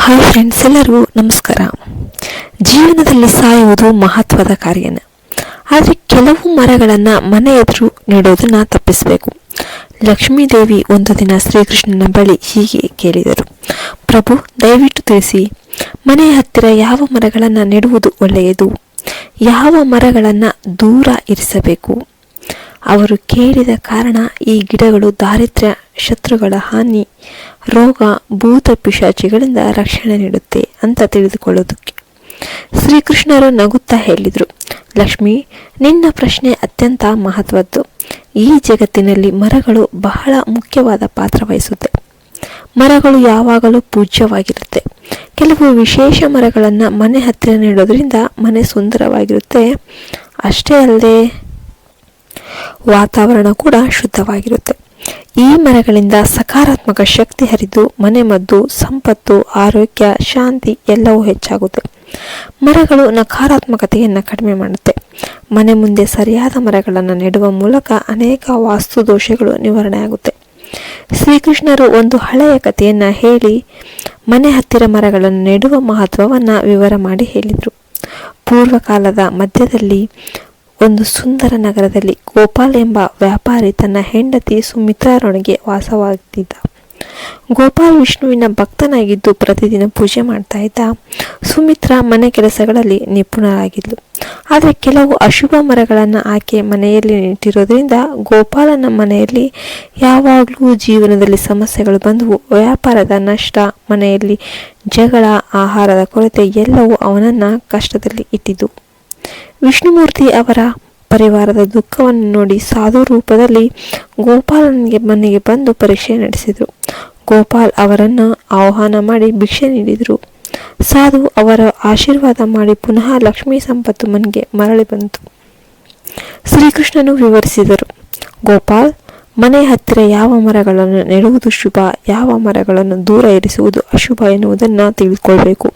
Hi friends ಎಲ್ಲರಿಗೂ ನಮಸ್ಕಾರ. ಜೀವನದಲ್ಲಿ ಸಾಯುವುದು ಮಹತ್ವದ ಕಾರ್ಯನ. ಆದರೆ ಕೆಲವು ಮರಗಳನ್ನು ಮನೆ ಎದುರು ನೆಡೋದನ್ನು ತಪ್ಪಿಸಬೇಕು. ಲಕ್ಷ್ಮೀದೇವಿ ಒಂದು ದಿನ ಶ್ರೀಕೃಷ್ಣನ ಬಳಿ ಹೀಗೆ ಕೇಳಿದರು. ಪ್ರಭು, ದಯವಿಟ್ಟು ತಿಳಿಸಿ ಮನೆಯ ಹತ್ತಿರ ಯಾವ ಮರಗಳನ್ನು ನೆಡುವುದು ಒಳ್ಳೆಯದು? ಯಾವ ಮರಗಳನ್ನು ದೂರ ಇರಿಸಬೇಕು? ಅವರು ಕೇಳಿದ ಕಾರಣ ಈ ಗಿಡಗಳು ದಾರಿದ್ರ್ಯ, ಶತ್ರುಗಳ ಹಾನಿ ರೋಗ ಭೂತ ಪಿಶಾಚಿಗಳಿಂದ ರಕ್ಷಣೆ ನೀಡುತ್ತೆ ಅಂತ ತಿಳಿದುಕೊಳ್ಳೋದಕ್ಕೆ ಶ್ರೀಕೃಷ್ಣರು ನಗುತ್ತಾ ಹೇಳಿದರು, ಲಕ್ಷ್ಮಿ, ನಿನ್ನ ಪ್ರಶ್ನೆ ಅತ್ಯಂತ ಮಹತ್ವದ್ದು. ಈ ಜಗತ್ತಿನಲ್ಲಿ ಮರಗಳು ಬಹಳ ಮುಖ್ಯವಾದ ಪಾತ್ರ ವಹಿಸುತ್ತೆ. ಮರಗಳು ಯಾವಾಗಲೂ ಪೂಜ್ಯವಾಗಿರುತ್ತೆ. ಕೆಲವು ವಿಶೇಷ ಮರಗಳನ್ನು ಮನೆ ಹತ್ತಿರ ನೀಡೋದ್ರಿಂದ ಮನೆ ಸುಂದರವಾಗಿರುತ್ತೆ. ಅಷ್ಟೇ ಅಲ್ಲದೆ ವಾತಾವರಣ ಕೂಡ ಶುದ್ಧವಾಗಿರುತ್ತೆ. ಈ ಮರಗಳಿಂದ ಸಕಾರಾತ್ಮಕ ಶಕ್ತಿ ಹರಿದು ಮನೆ ಮದ್ದು, ಸಂಪತ್ತು, ಆರೋಗ್ಯ, ಶಾಂತಿ ಎಲ್ಲವೂ ಹೆಚ್ಚಾಗುತ್ತೆ. ಮರಗಳು ನಕಾರಾತ್ಮಕತೆಯನ್ನು ಕಡಿಮೆ ಮಾಡುತ್ತೆ. ಮನೆ ಮುಂದೆ ಸರಿಯಾದ ಮರಗಳನ್ನು ನೆಡುವ ಮೂಲಕ ಅನೇಕ ವಾಸ್ತು ದೋಷಗಳು ನಿವಾರಣೆ ಆಗುತ್ತೆ ಶ್ರೀಕೃಷ್ಣರು ಒಂದು ಹಳೆಯ ಕಥೆಯನ್ನು ಹೇಳಿ ಮನೆ ಹತ್ತಿರ ಮರಗಳನ್ನು ನೆಡುವ ಮಹತ್ವವನ್ನು ವಿವರ ಮಾಡಿ ಹೇಳಿದರು. ಪೂರ್ವಕಾಲದ ಮಧ್ಯದಲ್ಲಿ ಒಂದು ಸುಂದರ ನಗರದಲ್ಲಿ ಗೋಪಾಲ್ ಎಂಬ ವ್ಯಾಪಾರಿ ತನ್ನ ಹೆಂಡತಿ ಸುಮಿತ್ರಾರೊಳಗೆ ವಾಸವಾಗಿದ್ದ. ಗೋಪಾಲ್ ವಿಷ್ಣುವಿನ ಭಕ್ತನಾಗಿದ್ದು ಪ್ರತಿದಿನ ಪೂಜೆ ಮಾಡ್ತಾ ಇದ್ದ. ಸುಮಿತ್ರಾ ಮನೆ ಕೆಲಸಗಳಲ್ಲಿ ನಿಪುಣರಾಗಿದ್ಲು. ಆದರೆ ಕೆಲವು ಅಶುಭ ಮರಗಳನ್ನು ಆಕೆ ಮನೆಯಲ್ಲಿ ನೆಟ್ಟಿರೋದ್ರಿಂದ ಗೋಪಾಲನ ಮನೆಯಲ್ಲಿ ಯಾವಾಗಲೂ ಜೀವನದಲ್ಲಿ ಸಮಸ್ಯೆಗಳು ಬಂದವು. ವ್ಯಾಪಾರದ ನಷ್ಟ, ಮನೆಯಲ್ಲಿ ಜಗಳ, ಆಹಾರದ ಕೊರತೆ ಎಲ್ಲವೂ ಅವನನ್ನು ಕಷ್ಟದಲ್ಲಿ ಇಟ್ಟಿದ್ದು. ವಿಷ್ಣುಮೂರ್ತಿ ಅವರ ಪರಿವಾರದ ದುಃಖವನ್ನು ನೋಡಿ ಸಾಧು ರೂಪದಲ್ಲಿ ಗೋಪಾಲನಿಗೆ ಮನೆಗೆ ಬಂದು ಪರೀಕ್ಷೆ ನಡೆಸಿದರು. ಗೋಪಾಲ್ ಅವರನ್ನು ಆಹ್ವಾನ ಮಾಡಿ ಭಿಕ್ಷೆ ನೀಡಿದರು. ಸಾಧು ಅವರ ಆಶೀರ್ವಾದ ಮಾಡಿ ಪುನಃ ಲಕ್ಷ್ಮೀ ಸಂಪತ್ತು ಮನೆಗೆ ಮರಳಿ ಬಂತು. ಶ್ರೀಕೃಷ್ಣನು ವಿವರಿಸಿದರು, ಗೋಪಾಲ್, ಮನೆ ಹತ್ತಿರ ಯಾವ ಮರಗಳನ್ನು ನೆಡುವುದು ಶುಭ, ಯಾವ ಮರಗಳನ್ನು ದೂರ ಇರಿಸುವುದು ಅಶುಭ ಎನ್ನುವುದನ್ನು ತಿಳಿದುಕೊಳ್ಬೇಕು.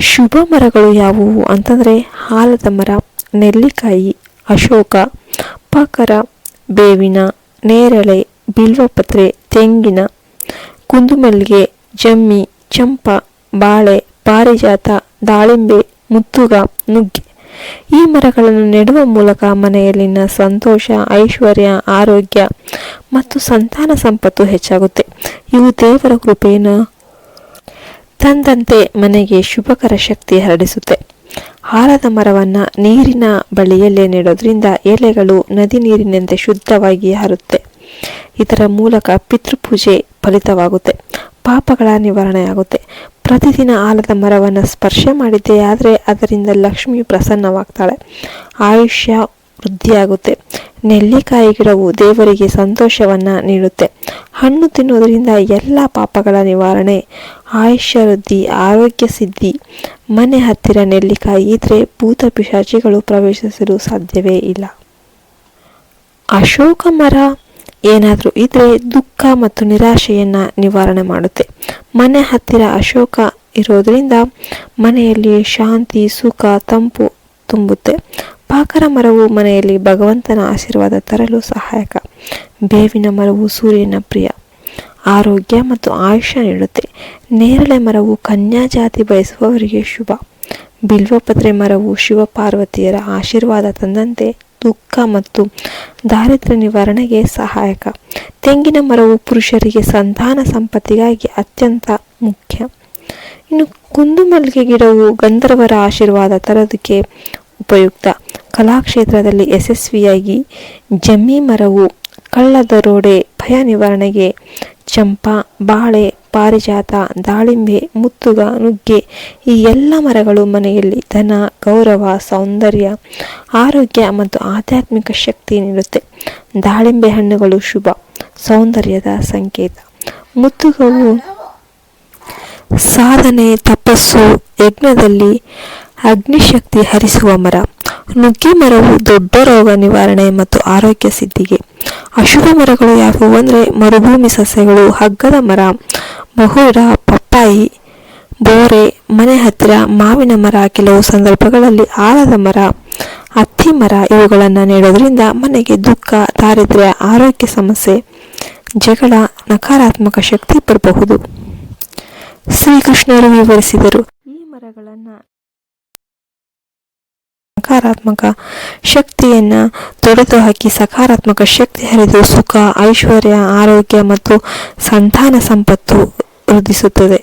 ಶುಭ ಮರಗಳು ಯಾವುವು? ಅಂತಂದರೆ ಹಾಲದ ಮರ, ನೆಲ್ಲಿಕಾಯಿ, ಅಶೋಕ, ಪಾಕರ, ಬೇವಿನ, ನೇರಳೆ, ಬಿಲ್ವಪತ್ರೆ, ತೆಂಗಿನ, ಕುಂದುಮಲ್ಲಿಗೆ, ಜಮ್ಮಿ, ಚಂಪ, ಬಾಳೆ, ಪಾರಿಜಾತ, ದಾಳಿಂಬೆ, ಮುತ್ತುಗ, ನುಗ್ಗೆ. ಈ ಮರಗಳನ್ನು ನೆಡುವ ಮೂಲಕ ಮನೆಯಲ್ಲಿನ ಸಂತೋಷ, ಐಶ್ವರ್ಯ, ಆರೋಗ್ಯ ಮತ್ತು ಸಂತಾನ ಸಂಪತ್ತು ಹೆಚ್ಚಾಗುತ್ತೆ. ಇವು ದೇವರ ಕೃಪೆಯನ್ನು ತಂದಂತೆ ಮನೆಗೆ ಶುಭಕರ ಶಕ್ತಿ ಹರಡಿಸುತ್ತೆ. ಹಾರದ ಮರವನ್ನು ನೀರಿನ ಬಳಿಯಲ್ಲೇ ನೆಡೋದ್ರಿಂದ ಎಲೆಗಳು ನದಿ ನೀರಿನಂತೆ ಶುದ್ಧವಾಗಿ ಹರುತ್ತೆ ಇದರ ಮೂಲಕ ಪಿತೃಪೂಜೆ ಫಲಿತವಾಗುತ್ತೆ. ಪಾಪಗಳ ನಿವಾರಣೆಯಾಗುತ್ತೆ ಪ್ರತಿದಿನ ಆಲದ ಮರವನ್ನು ಸ್ಪರ್ಶ ಮಾಡಿದ್ದೇ ಆದರೆ ಅದರಿಂದ ಲಕ್ಷ್ಮಿ ಪ್ರಸನ್ನವಾಗ್ತಾಳೆ. ಆಯುಷ್ಯ ವೃದ್ಧಿಯಾಗುತ್ತೆ. ನೆಲ್ಲಿಕಾಯಿ ಗಿಡವು ದೇವರಿಗೆ ಸಂತೋಷವನ್ನು ನೀಡುತ್ತೆ. ಹಣ್ಣು ತಿನ್ನೋದರಿಂದ ಎಲ್ಲ ಪಾಪಗಳ ನಿವಾರಣೆ ಆಯುಷ್ಯ ವೃದ್ಧಿ ಆರೋಗ್ಯ ಸಿದ್ಧಿ. ಮನೆ ಹತ್ತಿರ ನೆಲ್ಲಿಕಾಯಿ ಇದ್ರೆ ಭೂತ ಪಿಶಾಚಿಗಳು ಪ್ರವೇಶಿಸಲು ಸಾಧ್ಯವೇ ಇಲ್ಲ. ಅಶೋಕ ಮರ ಏನಾದರೂ ಇದ್ರೆ ದುಃಖ ಮತ್ತು ನಿರಾಶೆಯನ್ನು ನಿವಾರಣೆ ಮಾಡುತ್ತೆ. ಮನೆ ಹತ್ತಿರ ಅಶೋಕ ಇರೋದರಿಂದ ಮನೆಯಲ್ಲಿ ಶಾಂತಿ, ಸುಖ, ತಂಪು ತುಂಬುತ್ತೆ. ಪಾಕರ ಮರವು ಮನೆಯಲ್ಲಿ ಭಗವಂತನ ಆಶೀರ್ವಾದ ತರಲು ಸಹಾಯಕ. ಬೇವಿನ ಮರವು ಸೂರ್ಯನ ಪ್ರಿಯ. ಆರೋಗ್ಯ ಮತ್ತು ಆಯುಷ್ಯ ನೀಡುತ್ತೆ. ನೇರಳೆ ಮರವು ಕನ್ಯಾ ಜಾತಿ ಬಯಸುವವರಿಗೆ ಶುಭ. ಬಿಲ್ವಪತ್ರೆ ಮರವು ಶಿವಪಾರ್ವತಿಯರ ಆಶೀರ್ವಾದ ತಂದಂತೆ ದುಃಖ ಮತ್ತು ದಾರಿದ್ರ್ಯ ನಿವಾರಣೆಗೆ ಸಹಾಯಕ. ತೆಂಗಿನ ಮರವು ಪುರುಷರಿಗೆ ಸಂತಾನ ಸಂಪತ್ತಿಗಾಗಿ ಅತ್ಯಂತ ಮುಖ್ಯ. ಇನ್ನು ಕುಂದುಮಲ್ಲಿಗೆ ಗಿಡವು ಗಂಧರ್ವರ ಆಶೀರ್ವಾದ ತರೋದಕ್ಕೆ ಉಪಯುಕ್ತ. ಕಲಾಕ್ಷೇತ್ರದಲ್ಲಿ ಯಶಸ್ವಿಯಾಗಿ ಜಮ್ಮಿ ಮರವು ಕಳ್ಳದರೋಡೆ ಭಯ ನಿವಾರಣೆಗೆ ಚಂಪಾ, ಬಾಳೆ, ಪಾರಿಜಾತ, ದಾಳಿಂಬೆ, ಮುತ್ತುಗ, ನುಗ್ಗೆ ಈ ಎಲ್ಲ ಮರಗಳು ಮನೆಯಲ್ಲಿ ಧನ, ಗೌರವ, ಸೌಂದರ್ಯ, ಆರೋಗ್ಯ ಮತ್ತು ಆಧ್ಯಾತ್ಮಿಕ ಶಕ್ತಿ ನೀಡುತ್ತೆ. ದಾಳಿಂಬೆ ಹಣ್ಣುಗಳು ಶುಭ, ಸೌಂದರ್ಯದ ಸಂಕೇತ. ಮುತ್ತುಗಳು ಸಾಧನೆ, ತಪಸ್ಸು, ಯಜ್ಞದಲ್ಲಿ ಅಗ್ನಿಶಕ್ತಿ ಹರಿಸುವ ಮರ. ನುಗ್ಗೆ ಮರವು ದೊಡ್ಡ ರೋಗ ನಿವಾರಣೆ ಮತ್ತು ಆರೋಗ್ಯ ಸಿದ್ಧಿಗೆ. ಅಶುಭ ಮರಗಳು ಯಾವುವು ಅಂದರೆ ಮರುಭೂಮಿ ಸಸ್ಯಗಳು, ಹಗ್ಗದ ಮರ ಬಹುರ ಪಪ್ಪಾಯಿ, ಬೋರೆ, ಮನೆ ಹತ್ತಿರ, ಮಾವಿನ ಮರ, ಕೆಲವು ಸಂದರ್ಭಗಳಲ್ಲಿ ಆಲದ ಮರ ಹತ್ತಿ ಮರ ಇವುಗಳನ್ನು ನೀಡೋದ್ರಿಂದ ಮನೆಗೆ ದುಃಖ, ದಾರಿದ್ರ್ಯ, ಆರೋಗ್ಯ ಸಮಸ್ಯೆ, ಜಗಳ, ನಕಾರಾತ್ಮಕ ಶಕ್ತಿ ಬರಬಹುದು ಶ್ರೀಕೃಷ್ಣರು ವಿವರಿಸಿದರು. ನಕಾರಾತ್ಮಕ ಶಕ್ತಿಯನ್ನು ತೊಡೆದು ಹಾಕಿ ಸಕಾರಾತ್ಮಕ ಶಕ್ತಿ ಹರಿದು ಸುಖ ಐಶ್ವರ್ಯ ಆರೋಗ್ಯ ಮತ್ತು ಸಂತಾನ ಸಂಪತ್ತು ವೃದ್ಧಿಸುತ್ತದೆ.